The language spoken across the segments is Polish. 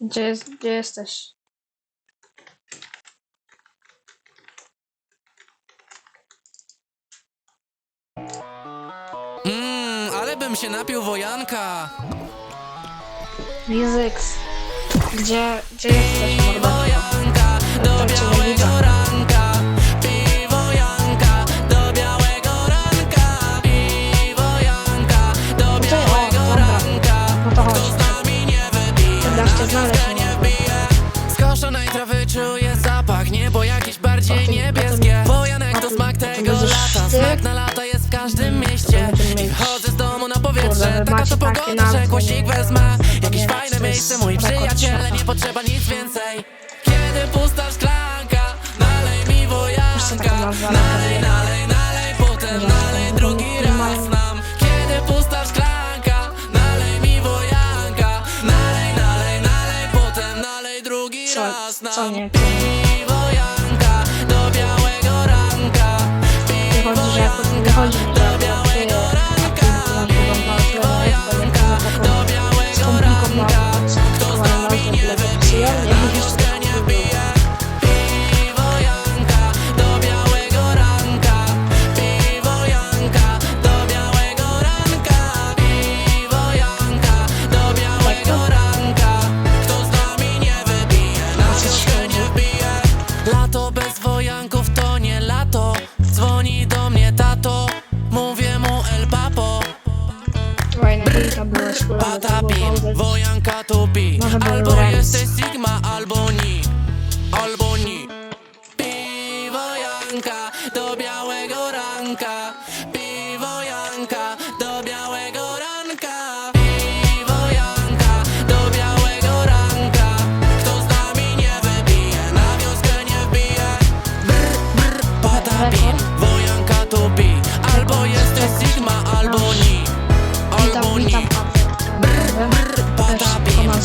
Gdzie, jest, gdzie jesteś? Mmm, ale bym się napił wojanka. Fizyks. Gdzie, gdzie jesteś, mordo? Na znaleźć, wbije. Skoszonej trawy czuję zapach, niebo jakieś bardziej niebieskie. Wojanek to smak tego lata, smak na lata jest w każdym mieście. będziemy I wchodzę z domu na powietrze, taka to pogoda, że głosik nie? wezmę. Jakieś fajne to miejsce, mój przyjaciele, nie potrzeba nic więcej. Kiedy pusta szklanka, nalej mi wojanka. nalej, nalej, Co nie? Piwo Janka do białego ranka. Piwo Wychodzi, że jakoś nie Janka wychodzi mi, że do akurat ty białego ranka. masz wyglądał Piwo Było Patapim, pauzy. wojanka tupi Może Albo remis. jesteś Sigma, albo ni Albo ni Piwo Janka do białego ranka Piwo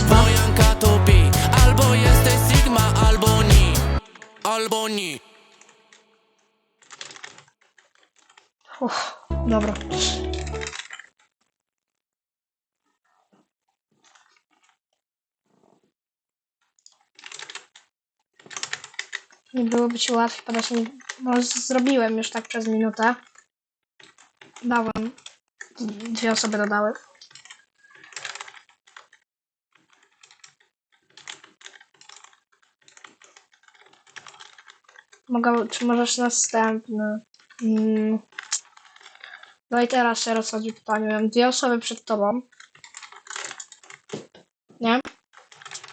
Wojanka tupi Albo jesteś Sigma, albo ni Albo ni Uff, dobra. Nie byłoby ci łatwiej podać mi... Może zrobiłem już tak przez minutę. Dałem. Dwie osoby dodały. Mogę, czy możesz następny? Mm. No i teraz się rozchodzi pytanie. Dwie osoby przed tobą. Nie?